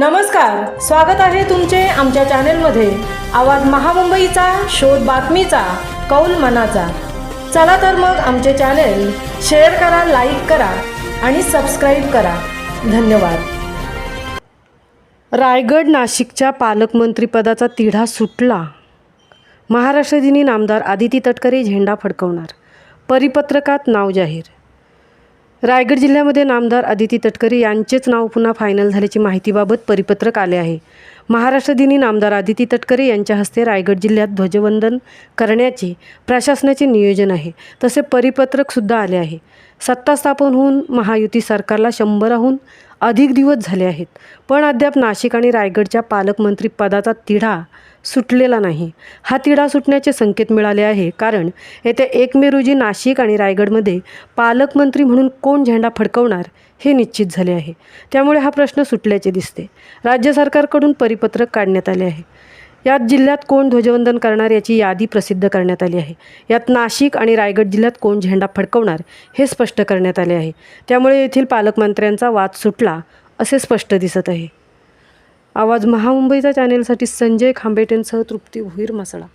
नमस्कार स्वागत आहे तुमचे आमच्या चॅनेलमध्ये. आवाज महामुंबईचा शोध बातमीचा कौल मनाचा. चला तर मग आमचे चॅनेल शेअर करा लाईक करा आणि सबस्क्राईब करा. धन्यवाद. रायगड नाशिकच्या पालकमंत्रीपदाचा तिढा सुटला. महाराष्ट्र दिनी नामदार आदिती तटकरे झेंडा फडकवणार. परिपत्रकात नाव जाहीर. रायगड जिल्ह्यामध्ये नामदार आदिती तटकरे यांचेच नाव पुन्हा फायनल झाल्याची माहितीबाबत परिपत्रक आले आहे. महाराष्ट्र दिनी नामदार आदिती तटकरे यांच्या हस्ते रायगड जिल्ह्यात ध्वजवंदन करण्याचे प्रशासनाचे नियोजन आहे. तसे परिपत्रकसुद्धा आले आहे. सत्ता स्थापन होऊन महायुती सरकारला शंभराहून अधिक दिवस झाले आहेत. पण अद्याप नाशिक आणि रायगडच्या पालकमंत्री पदाचा तिढा सुटलेला नाही. हा तिढा सुटण्याचे संकेत मिळाले आहे कारण येत्या एक मे रोजी नाशिक आणि रायगडमध्ये पालकमंत्री म्हणून कोण झेंडा फडकवणार हे निश्चित झाले आहे. त्यामुळे हा प्रश्न सुटल्याचे दिसते. राज्य सरकारकडून परि परिपत्रक काढण्यात आले आहे. यात जिल्ह्यात कोण ध्वजवंदन करणार याची यादी प्रसिद्ध करण्यात आली आहे. यात नाशिक आणि रायगड जिल्ह्यात कोण झेंडा फडकवणार हे स्पष्ट करण्यात आले आहे. त्यामुळे येथील पालकमंत्र्यांचा वाद सुटला असे स्पष्ट दिसत आहे. आवाज महामुंबईचा चॅनेलसाठी संजय खांबेटेंसह तृप्ती भुईर मसळा